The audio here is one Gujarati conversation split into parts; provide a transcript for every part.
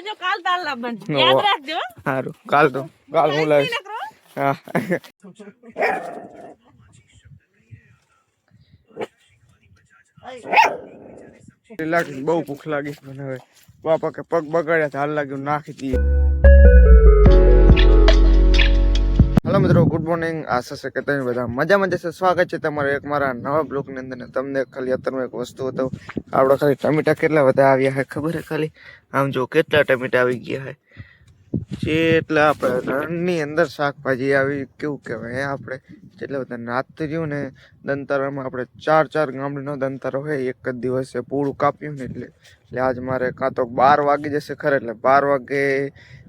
હવે જો કાલ તાલ લાવવાનું. યાદ રાખજો સારું. કાલ તો કાલ હું લાવીશ. હા. બહુ ભૂખ લાગી મને હવે. બાપા કે પગ બગાડ્યા હાલ લાગ્યું નાખી દઈએ. હાલો મિત્રો ગુડ મોર્નિંગ આશા છે કે તમે બધા મજામાં જશે સ્વાગત છે તમારું એક મારા નવા બ્લોગની અંદર તમને ખાલી અત્યારમાં એક વસ્તુ હતો આપણે ખાલી ટમેટા કેટલા બધા આવ્યા છે ખબર છે ખાલી? આમ જો કેટલા ટમેટા આવી ગયા છે જેટલા આપણે રણની અંદર શાકભાજી આવી, કેવું કહેવાય આપણે? જેટલા બધા નાતર્યું ને દંતારામાં આપણે ચાર ચાર ગામડીનો દંતારો હોય એક જ દિવસે પૂરું કાપ્યું ને એટલે. એટલે આજ મારે કાં તો બાર વાગી જશે ખરે, એટલે બાર વાગે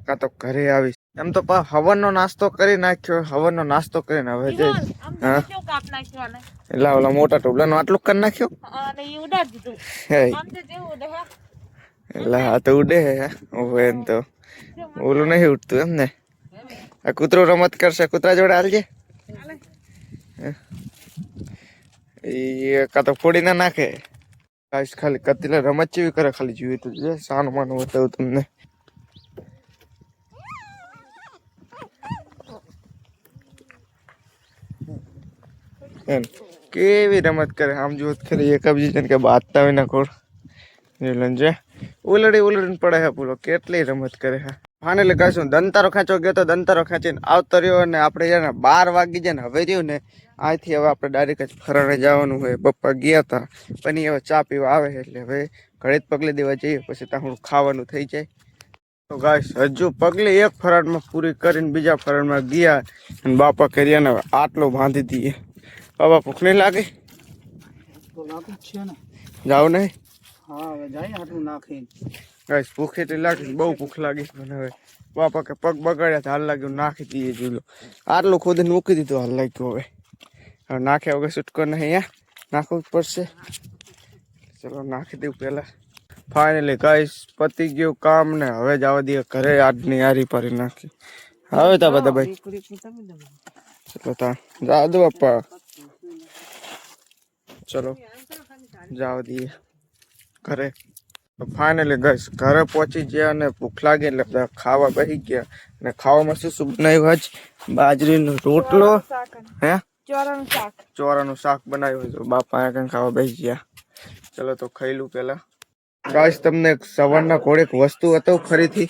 કાં તો ઘરે આવીશ. એમ તો હવનનો નાસ્તો કરી નાખ્યો હવનનો નાસ્તો કરીને હવે જે? એટલે ઓલા મોટા ટોપલાનું આટલું કરી નાખ્યો. એટલે હા તો ઉડે હે. ઓહો એમ તો. ઓલું નહીં ઉઠતું એમ ને. આ કૂતરો રમત કરશે. કૂતરા જોડે હાલજે. હાલે. એ કાં તો ફોડી ના નાખે. ખાલી કતીલા રમત જેવી કરે ખાલી જોયું તો જે સાનું માનું બતાવું તમને. એમ. કેવી રમત કરે? આમ જોત ખરી એક બીજાને કે બાતતા હોય ના કોડ જોઈ છે ઉલડી ઉલડીને પડે હે પૂરો. કેટલી રમત કરે છે ફાઇનલી કહીશું, દંતારો ખેંચો ગયો તો દંતારો ખેંચીને આવતો રહ્યો અને આપણે છે ને બાર વાગી જાય ને હવે રહ્યું ને અહીંથી હવે આપણે ડાયરેક્ટ જ ફરણે જવાનું હોય. પપ્પા ગયા હતા પણ હવે ચા પીવા આવે એટલે હવે ઘરે જ પગલે દેવા જઈએ, પછી ત્યાં ખાવાનું થઈ જાય. તો ગાઈસ, હજુ પગલે એક ફરાળમાં પૂરી કરીને બીજા ફરાળમાં ગયા અને બાપા કર્યા ને હવે આટલો બાંધી દઈએ બાબા ભૂખ નહીં લાગે તો નાખું જ છે ને જાવ નહીં હા હવે જાય આટલું નાખીને ગાઈસ ભૂખ એટલી લાગી બહુ ભૂખ લાગી મને હવે બાપા કે પગ બગાડ્યા તો હાલ લાગ્યું નાખી દઈએ જોઈ આટલું ખોદીને મૂકી દીધું હાલ લાગ્યું હવે હવે નાખ્યા વગર છૂટકો નહીં અહીંયા નાખવું જ પડશે ચલો નાખી દઉં પહેલા ફાઇનલી ગાઈસ પતી ગયું કામ ને હવે જવા દઈએ ઘરે આજની યારી પારી નાખી હવે તા બધા ભાઈ ચલો તા જા દો બાપા ચલો જાવ દઈએ ઘરે. ફાઇનલી ગઈશ. ઘરે પહોંચી ગયા અને ભૂખ લાગી એટલે બધા ખાવા બેસી ગયા. અને ખાવામાં શું શું બનાવ્યું આજ બાજરીનો રોટલો હે? ચોરાનું શાક. ચોરાનું શાક બનાવ્યું હતું. બાપા કઈ ખાવા બેસી ગયા. ચલો તો ખાઈ લઉં પેલા ગાઈસ તમને સવારના ઘોડે એક વસ્તુ હતો ફરીથી.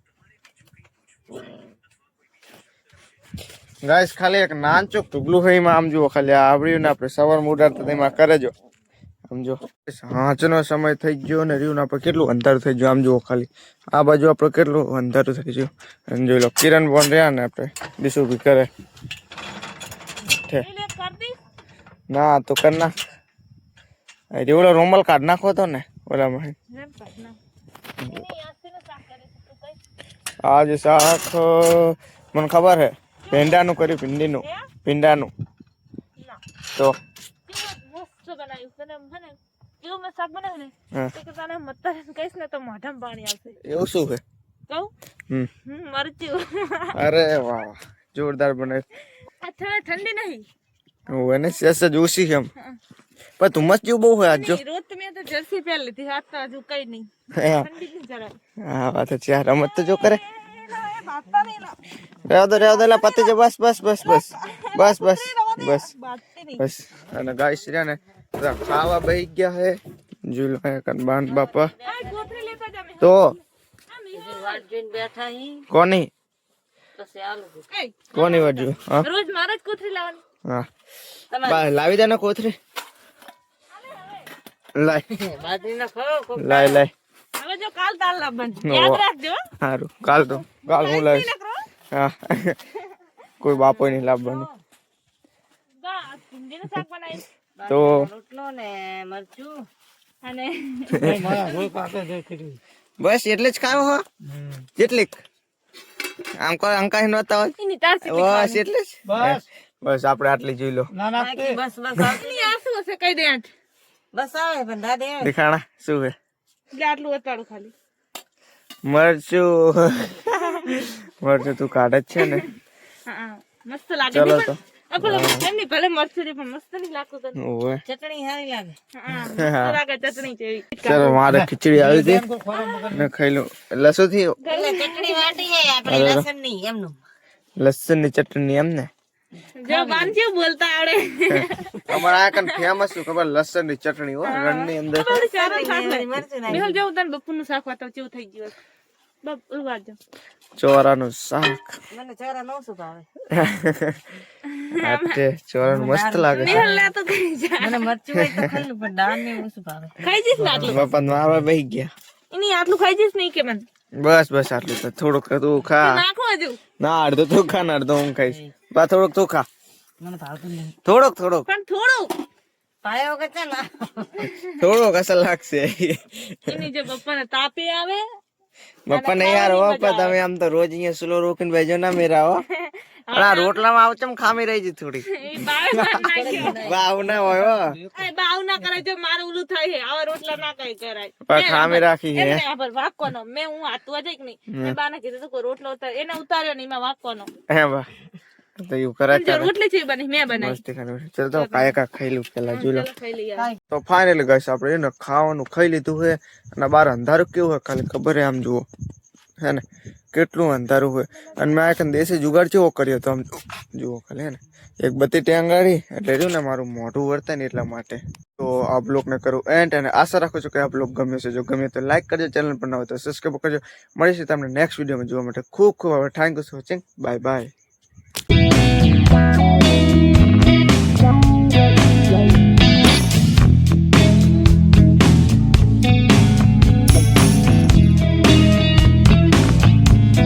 ગાઈસ ખાલી એક નાનચુક ટુગલું હોય એમાં આમ જુઓ ખાલી આવડ્યું ને આપણે સવાર મોડાડતા તેમાં કરે જો. આમ જો હાંચનો સમય થઈ ગયો ને રહ્યું ના આપણે કેટલું અંધારું થઈ ગયું આમ જુઓ ખાલી. આ બાજુ આપણે કેટલું અંધારું થઈ ગયું. અને જોઈ લો કિરણ પણ રહ્યા ને આપણે. બીસું ભી કરે. ના તો કર નાખ. અરે ઓલો રૂમલ કાઢ નાખો તો ને ઓલામાં જેમ કાઢ નાખ. એની આંખીનું શાક કરે છે તું કઈ. આ જે શાક અ, મને ખબર હે. ભીંડાનું કર્યું ભીંડીનું હે? ભીંડાનું ના. તો કેવું મસ્ત બનાવ્યું તને એમ છે ને કેવું મેં શાક બનાવ્યું ને હા. તો કે તને મત્તર કહીશ ને તો મોઢામાં પાણી આવશે એવું શું છે કહું હમ હમ મરચું અરે વાહ વાહ જોરદાર બનાવ્યું આ ઠ- ઠંડી નહીં હું એને સેસ જ ઓછી છે એમ પણ તું મસ્ત જેવું બહુ હોય આજ જો નહીં, રોજ તો મેં તો જર્સી પહેરી લીધી હાથ તો હજુ કઈ નહીં હા ઠંડી નહીં જરાય હા વાત છે આ રમત તો જો કરે એ ના, એ બાતતા નહીં ના. રહેવા દો રહેવા દો પતી છે બસ બસ બસ બસ. બસ બસ બસ. બસ. અને ગાય રહ્યા ને ખાવા બહી ગયા હે. જોઈ લો અહીંયા કન બાન બાપા. તો કોની? કોની વાજુ? હા. રોજ મારે જ કોથરી લાવવાની હા. બા લાવી દે ને કોથરી. લાય. લાય લાય. હવે જો કાલ તાલ લાવવાનું. યાદ રાખજો હો. સારું કાલ તો કાલ હું લાવીશ. કોઈ બાપો નહીં લાવવાનું તો બસ એટલે જ ખાવ હો. કેટલીક આમ કોઈ અંકા નતા હોય. બસ એટલે જ. બસ. બસ આપણે આટલી જોઈ લો. ના ના તે બસ બસ કઈ દે આઠ બસ આવે બંધા દે દેખાણા શું હે? એટલે આટલું ખાલી. મરચું. મરચું તું કાઢે જ છે ને હા હા. મસ્ત લાગે ચલો નહીં તો પણ આપણે એમની ભલે મરચું રે પણ મસ્ત નહીં લાગતું તને ઓવે ચટણી સારી લાગે હા મસ્ત લાગે ચટણી જેવી ચલો મારે ખીચડી આવી હતી કોઈ ખોરાક વગર ને ખાઈ લઉં લસણ થી એટલે ચટણી વાટી હે આપણે લસણ નહીં એમનું લસણ ની ચટણી એમ ને જો બાન જેવું બોલતા આવડે અમારે આ કન ફેમસ શું ખબર લસણ ની ચટણી ચોરાનું શાક મને ચોરા નો શું ભાવે આતે ચોરાનું મસ્ત લાગે છે તો જા મને મરચું હોય તો ખલ્લું પણ દાળ ને ઓછું ભાવે ખાઈ જઈશ ને આટલું બાપા મારવા બેસી ગયા એની આટલું ખાઈ જઈશ નહીં કે મને બસ બસ આટલું તો થોડુંક તું ખા નાખો હજુ ના અડધો તું ખા ને અડધો હું ખાઈશ બા થોડુંક તું ખા મને ભાવતું નહીં થોડોક થોડોક પણ થોડું પાયો કે ચાલ થોડોક અસર લાગશે એની જે પપ્પાને તાપી આવે બપ્પા નહીં યાર હો પણ તમે આમ તો રોજ અહીંયા સ્લો રોકીને બેજો ના મેરા હો. આ રોટલામાં આવ ચમ ખામી રહી છે થોડી બાવ ના હોય હો. બાવ ના કરાય જો મારે ઓલું થાય છે આવા રોટલા ના કઈ કરાય. પણ ખામી રાખી હે પર વાકવાનો મેં હું આતવા જઈક નહીં મેં બાને કીધું તું કોઈ રોટલો ઉતાર એને ઉતાર્યો નહીં એમાં વાકવાનો હે બા તો એવું કરે રોટલી છે બની મેં બનાવી. મસ્તી ખાલી ચલ તો કાયા ખાઈ લઉં પેલા જોઈ લો. ચાલો ખાઈ લઈએ. તો ફાઇનલી ગાઈસ આપણે એને ખાવાનું ખાઈ લીધું છે અને બહાર અંધારું કેવું હોય ખાલી ખબર હે આમ જુઓ. હે ને? કેટલું અંધારું હોય અને મેં આ દેશી જુગાડ ચેવો કર્યો તો આમ જુઓ ખાલી હે ને? એક બત્તી ટેંગાડી એટલે રહ્યું ને મારું મોઢું વર્તે ને એટલા માટે. તો આ બ્લોગને કરું એન્ડ અને આશા રાખું છું કે આ બ્લોગ ગમ્યો છે જો ગમે તો લાઈક કરજો ચેનલ પર ન હોય તો સબસ્ક્રાઈબ કરજો. મળીશું તમને નેક્સ્ટ વિડીયોમાં જોવા માટે. ખૂબ ખૂબ thank you for watching bye bye Bye.